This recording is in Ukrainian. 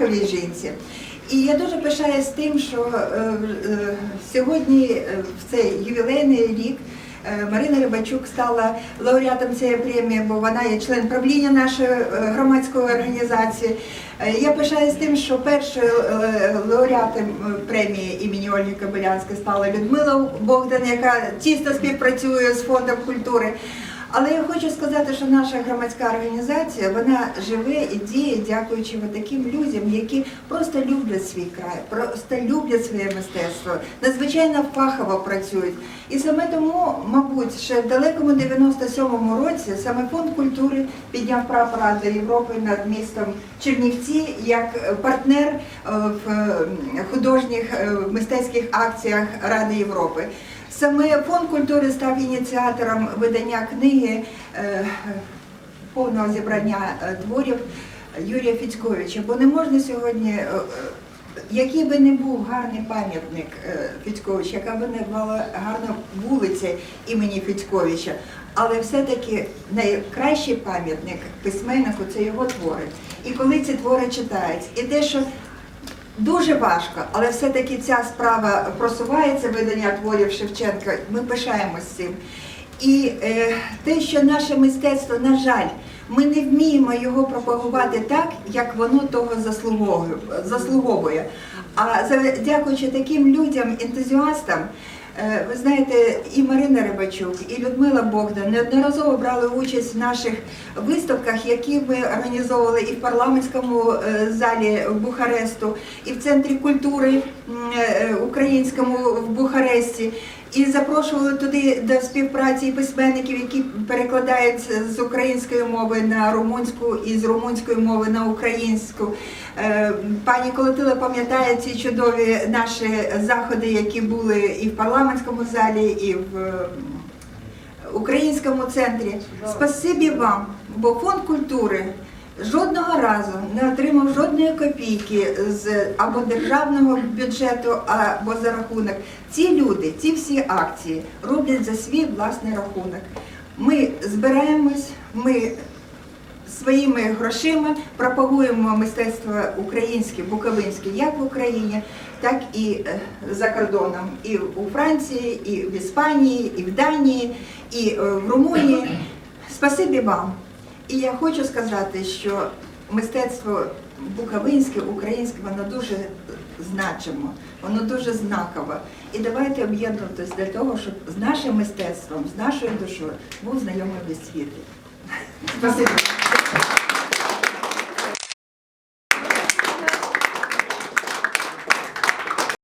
знаковій жінці. І я дуже пишаюсь тим, що е, е, сьогодні, е, в цей ювілейний рік, Марина Рибачук стала лауреатом цієї премії, бо вона є член правління нашої громадської організації. Я пишаюсь тим, що першою лауреатом премії імені Ольги Кобилянської стала Людмила Богдан, яка тісно співпрацює з фондом культури. Але я хочу сказати, що наша громадська організація вона живе і діє, дякуючи таким людям, які просто люблять свій край, просто люблять своє мистецтво, надзвичайно фахово працюють. І саме тому, мабуть, ще в далекому 97-му році саме фонд культури підняв прапор Ради Європи над містом Чернівці як партнер е, в художніх е, мистецьких акціях Ради Європи. Саме фонд культури став ініціатором видання книги е, повного зібрання е, творів Юрія Фіцьковича. Бо не можна сьогодні, е, який би не був гарний пам'ятник Фіцьковича, яка би не була гарна вулиця імені Фіцьковича, але все-таки найкращий пам'ятник письменнику це його твори. І коли ці твори читають, і те, що Дуже важко, але все-таки ця справа просувається видання творів Шевченка. Ми пишаємось цим. І е, те, що наше мистецтво, на жаль, ми не вміємо його пропагувати так, як воно того заслуговує. А дякуючи таким людям, ентузіастам, ви знаєте, і Марина Рибачук, і Людмила Богдан неодноразово брали участь в наших виставках, які ми організовували і в парламентському залі в Бухаресту, і в центрі культури е, українському в Бухаресті. І запрошували туди до співпраці і письменників, які перекладають з української мови на румунську і з румунської мови на українську. Е, Пані Колотила пам'ятає ці чудові наші заходи, які були і в парламентському залі, і в е, українському центрі. Спасибі вам, бо фонд культури жодного разу не отримав жодної копійки з або державного бюджету, або за рахунок. Ці люди, ці всі акції роблять за свій власний рахунок. Ми збираємось, ми своїми грошима пропагуємо мистецтво українське, буковинське, як в Україні, так і е, за кордоном, і у Франції, і в Іспанії, і в Данії, і е, в Румунії. Спасибі вам. І я хочу сказати, що мистецтво буковинське, українське, воно дуже значимо, воно дуже знаково. І давайте об'єднуватися для того, щоб з нашим мистецтвом, з нашою душою був знайомий весь світ. Спасибі.